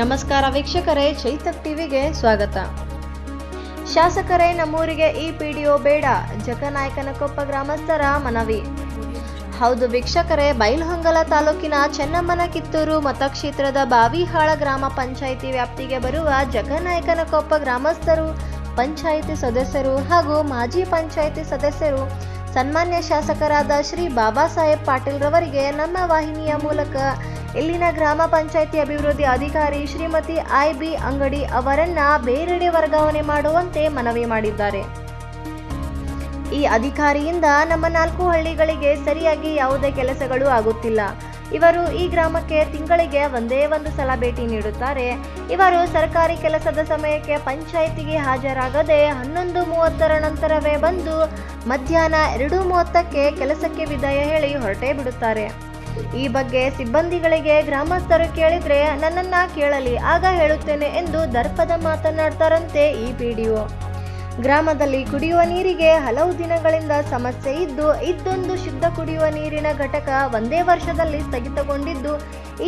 ನಮಸ್ಕಾರ ವೀಕ್ಷಕರೇ, ಚೈತಕ್ ಟಿವಿಗೆ ಸ್ವಾಗತ. ಶಾಸಕರೇ, ನಮ್ಮೂರಿಗೆ ಈ ಪಿಡಿಒ ಬೇಡ ಜಗನಾಯಕನಕೊಪ್ಪ ಗ್ರಾಮಸ್ಥರ ಮನವಿ. ಹೌದು ವೀಕ್ಷಕರೇ, ಬೈಲಹೊಂಗಲ ತಾಲೂಕಿನ ಚೆನ್ನಮ್ಮನ ಕಿತ್ತೂರು ಮತಕ್ಷೇತ್ರದ ಬಾವಿಹಾಳ ಗ್ರಾಮ ಪಂಚಾಯಿತಿ ವ್ಯಾಪ್ತಿಗೆ ಬರುವ ಜಗನಾಯಕನಕೊಪ್ಪ ಗ್ರಾಮಸ್ಥರು, ಪಂಚಾಯಿತಿ ಸದಸ್ಯರು ಹಾಗೂ ಮಾಜಿ ಪಂಚಾಯಿತಿ ಸದಸ್ಯರು, ಸನ್ಮಾನ್ಯ ಶಾಸಕರಾದ ಶ್ರೀ ಬಾಬಾ ಸಾಹೇಬ್ ಪಾಟೀಲ್ ರವರಿಗೆ ನಮ್ಮ ವಾಹಿನಿಯ ಮೂಲಕ ಇಲ್ಲಿನ ಗ್ರಾಮ ಪಂಚಾಯಿತಿ ಅಭಿವೃದ್ಧಿ ಅಧಿಕಾರಿ ಶ್ರೀಮತಿ ಐ ಬಿ ಅಂಗಡಿ ಅವರನ್ನ ಬೇರೆಡೆ ವರ್ಗಾವಣೆ ಮಾಡುವಂತೆ ಮನವಿ ಮಾಡಿದ್ದಾರೆ. ಈ ಅಧಿಕಾರಿಯಿಂದ ನಮ್ಮ ನಾಲ್ಕು ಹಳ್ಳಿಗಳಿಗೆ ಸರಿಯಾಗಿ ಯಾವುದೇ ಕೆಲಸಗಳು ಆಗುತ್ತಿಲ್ಲ. ಇವರು ಈ ಗ್ರಾಮಕ್ಕೆ ತಿಂಗಳಿಗೆ ಒಂದೇ ಒಂದು ಸಲ ಭೇಟಿ ನೀಡುತ್ತಾರೆ. ಇವರು ಸರ್ಕಾರಿ ಕೆಲಸದ ಸಮಯಕ್ಕೆ ಪಂಚಾಯಿತಿಗೆ ಹಾಜರಾಗದೆ ಹನ್ನೊಂದು ಮೂವತ್ತರ ನಂತರವೇ ಬಂದು ಮಧ್ಯಾಹ್ನ ಎರಡು ಮೂವತ್ತಕ್ಕೆ ಕೆಲಸಕ್ಕೆ ವಿದಾಯ ಹೇಳಿ ಹೊರಟೇ ಬಿಡುತ್ತಾರೆ. ಈ ಬಗ್ಗೆ ಸಿಬ್ಬಂದಿಗಳಿಗೆ ಗ್ರಾಮಸ್ಥರು ಕೇಳಿದ್ರೆ ನನ್ನನ್ನ ಕೇಳಲಿ, ಆಗ ಹೇಳುತ್ತೇನೆ ಎಂದು ದರ್ಪದ ಮಾತನಾಡ್ತಾರಂತೆ ಈ ಪಿಡಿಒ ಗ್ರಾಮದಲ್ಲಿ ಕುಡಿಯುವ ನೀರಿಗೆ ಹಲವು ದಿನಗಳಿಂದ ಸಮಸ್ಯೆ ಇದ್ದು, ಇದ್ದೊಂದು ಶುದ್ಧ ಕುಡಿಯುವ ನೀರಿನ ಘಟಕ ಒಂದೇ ವರ್ಷದಲ್ಲಿ ಸ್ಥಗಿತಗೊಂಡಿದ್ದು,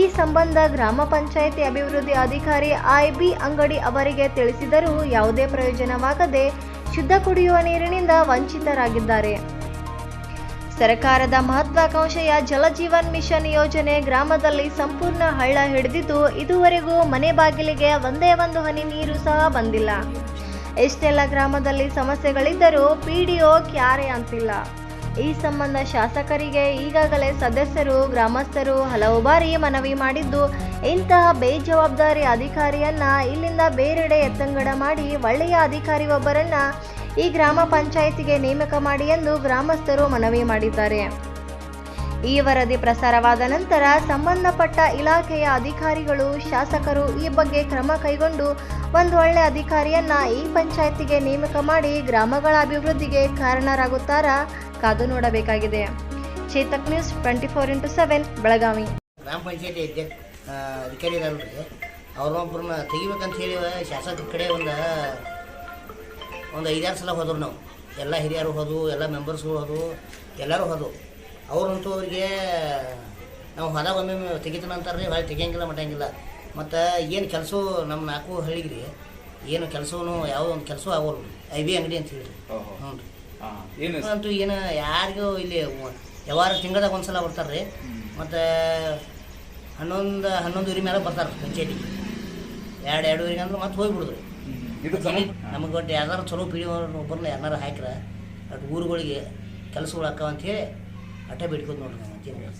ಈ ಸಂಬಂಧ ಗ್ರಾಮ ಪಂಚಾಯಿತಿ ಅಭಿವೃದ್ಧಿ ಅಧಿಕಾರಿ ಐ ಬಿ ಅಂಗಡಿ ಅವರಿಗೆ ತಿಳಿಸಿದರೂ ಯಾವುದೇ ಪ್ರಯೋಜನವಾಗದೆ ಶುದ್ಧ ಕುಡಿಯುವ ನೀರಿನಿಂದ ವಂಚಿತರಾಗಿದ್ದಾರೆ. ಸರ್ಕಾರದ ಮಹತ್ವಾಕಾಂಕ್ಷೆಯ ಜಲಜೀವನ್ ಮಿಷನ್ ಯೋಜನೆ ಗ್ರಾಮದಲ್ಲಿ ಸಂಪೂರ್ಣ ಹಳ್ಳ ಹಿಡಿದಿದ್ದು ಇದುವರೆಗೂ ಮನೆ ಬಾಗಿಲಿಗೆ ಒಂದೇ ಒಂದು ಹನಿ ನೀರು ಸಹ ಬಂದಿಲ್ಲ. ಎಷ್ಟೆಲ್ಲ ಗ್ರಾಮದಲ್ಲಿ ಸಮಸ್ಯೆಗಳಿದ್ದರೂ ಪಿಡಿಒ ಕ್ಯಾರೆ ಅಂತಿಲ್ಲ. ಈ ಸಂಬಂಧ ಶಾಸಕರಿಗೆ ಈಗಾಗಲೇ ಸದಸ್ಯರು, ಗ್ರಾಮಸ್ಥರು ಹಲವು ಬಾರಿ ಮನವಿ ಮಾಡಿದ್ದು, ಇಂತಹ ಬೇಜವಾಬ್ದಾರಿ ಅಧಿಕಾರಿಯನ್ನ ಇಲ್ಲಿಂದ ಬೇರೆಡೆ ಎತ್ತಂಗಡ ಮಾಡಿ ಒಳ್ಳೆಯ ಅಧಿಕಾರಿ ಒಬ್ಬರನ್ನ ಈ ಗ್ರಾಮ ಪಂಚಾಯಿತಿಗೆ ನೇಮಕ ಮಾಡಿ ಎಂದು ಗ್ರಾಮಸ್ಥರು ಮನವಿ ಮಾಡಿದ್ದಾರೆ. ಈ ವರದಿ ಪ್ರಸಾರವಾದ ನಂತರ ಸಂಬಂಧಪಟ್ಟ ಇಲಾಖೆಯ ಅಧಿಕಾರಿಗಳು, ಶಾಸಕರು ಈ ಬಗ್ಗೆ ಕ್ರಮ ಕೈಗೊಂಡು ಒಂದು ಒಳ್ಳೆ ಅಧಿಕಾರಿಯನ್ನ ಈ ಪಂಚಾಯಿತಿಗೆ ನೇಮಕ ಮಾಡಿ ಗ್ರಾಮಗಳ ಅಭಿವೃದ್ಧಿಗೆ ಕಾರಣರಾಗುತ್ತಾರಾ ಕಾದು ನೋಡಬೇಕಾಗಿದೆ. Chetak news twenty four into seven, Belagavi. ಗ್ರಾಮ ಪಂಚಾಯತಿ ಅಧ್ಯಕ್ಷ ಅಧಿಕಾರಿ ಇದಾರಲ್ರಿ ಅವ್ರನ್ನೊಬ್ಬರನ್ನ ತೆಗಿಬೇಕಂತ ಹೇಳಿ ಶಾಸಕರ ಕಡೆ ಒಂದು ಒಂದು ಐದಾರು ಸಲ ಹೋದ್ರು ನಾವು. ಎಲ್ಲ ಹಿರಿಯರು ಹೋದವು ಎಲ್ಲ ಮೆಂಬರ್ಸ್ಗಳು ಹೋದವು ಎಲ್ಲರೂ ಹೋದವು ಅವ್ರಂತೂ ಅವ್ರಿಗೆ ನಾವು ಹೊಲ ಒಮ್ಮೆ ತೆಗಿತಾನಂತಾರೆ ರೀ ಹೊಳೆ ತೆಗಿಯಂಗಿಲ್ಲ ಮಟ್ಟಂಗಿಲ್ಲ ಮತ್ತು ಏನು ಕೆಲಸ ನಮ್ಮ ನಾಲ್ಕು ಹಳ್ಳಿಗೆ ರೀ ಏನು ಕೆಲಸವೂ ಯಾವ ಒಂದು ಕೆಲಸ ಆಗೋಲ್ಲ ಐ ಬಿ ಅಂಗಡಿ ಅಂತ ಹೇಳಿ. ಹ್ಞೂ ರೀ. ಅಂತೂ ಏನು ಯಾರಿಗೂ ಇಲ್ಲಿ ಯಾವಾರ ತಿಂಗಳದಾಗ ಒಂದು ಸಲ ಬರ್ತಾರೆ ರೀ. ಮತ್ತು ಹನ್ನೊಂದು ಹನ್ನೊಂದು ಊರಿ ಮೇಲೆ ಬರ್ತಾರೆ ಪಂಚಾಯತಿಗೆ. ಎರಡು ಊರಿಗೆ ಅಂದ್ರೆ ಮತ್ತೆ ಹೋಗ್ಬಿಡುದು ಇದು ನಮಗೆ ಒಟ್ಟು ಯಾವ್ದಾರು ಚಲೋ ಪೀಡಿ ಒಬ್ಬರನ್ನ ಯಾರು ಹಾಕ್ರ ಅಟ್ ಊರುಗಳಿಗೆ ಕೆಲಸಗಳು ಅಂತ ಹೇಳಿ ಅಟ್ಟ ಬಿಡ್ಕೊತ ನೋಡ್ರಿ ನಮ್ಮ.